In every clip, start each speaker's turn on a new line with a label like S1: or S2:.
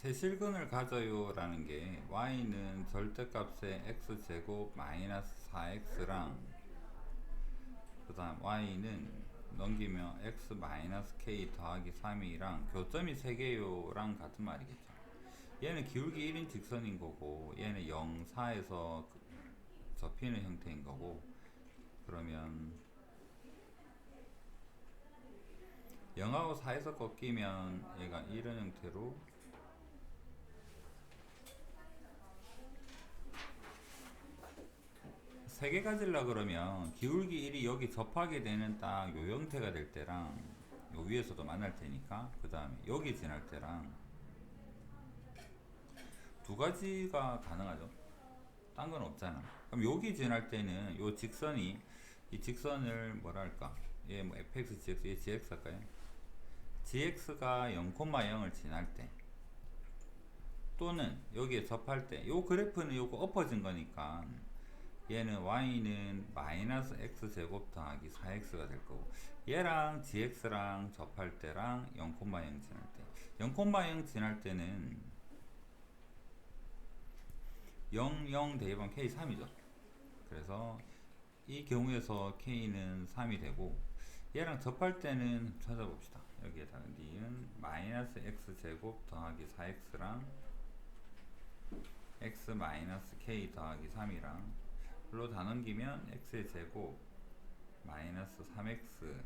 S1: 세실근을 가져요라는 게 y는 절대값의 x제곱 마이너스 4x랑 그 다음 y는 넘기면 x 마이너스 k 더하기 3이랑 교점이 3개요랑 같은 말이겠죠. 얘는 기울기 1인 직선인 거고 얘는 0, 4에서 접히는 형태인 거고 그러면 0하고 4에서 꺾이면 얘가 이런 형태로 세 개 가질라 그러면 기울기 1이 여기 접하게 되는 딱 요 형태가 될 때랑 요 위에서도 만날 테니까 그 다음에 여기 지날 때랑 두 가지가 가능하죠. 딴 건 없잖아. 그럼 여기 지날 때는 요 직선이 이 직선을 뭐랄까? 얘뭐 fx, gx, 얘 gx 할까요? gx가 0,0을 지날 때 또는 여기에 접할 때 요 그래프는 요거 엎어진 거니까 얘는 y는 마이너스 x 제곱 더하기 4x가 될 거고 얘랑 gx랑 접할 때랑 0,0 지날 때. 0,0 지날 때는 0, 0 대입하면 k 3이죠. 그래서 이 경우에서 k는 3이 되고 얘랑 접할 때는 찾아봅시다. 여기에다가 니은 마이너스 x 제곱 더하기 4x랑 x 마이너스 k 더하기 3이랑 별 로 다 넘기면 x의 제곱 마이너스 3x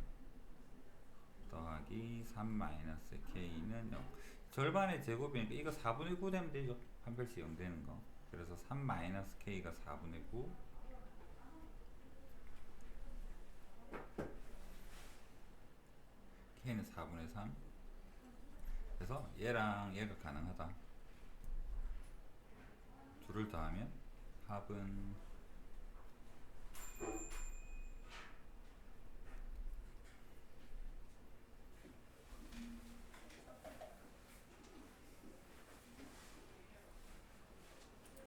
S1: 더하기 3 마이너스 k는 0 절반의 제곱이니까 이거 4분의 9 되면 되죠. 한 별씩 0 되는 거. 그래서 3 마이너스 k가 4분의 9 k는 4분의 3 그래서 얘랑 얘가 가능하다. 둘을 더하면 합은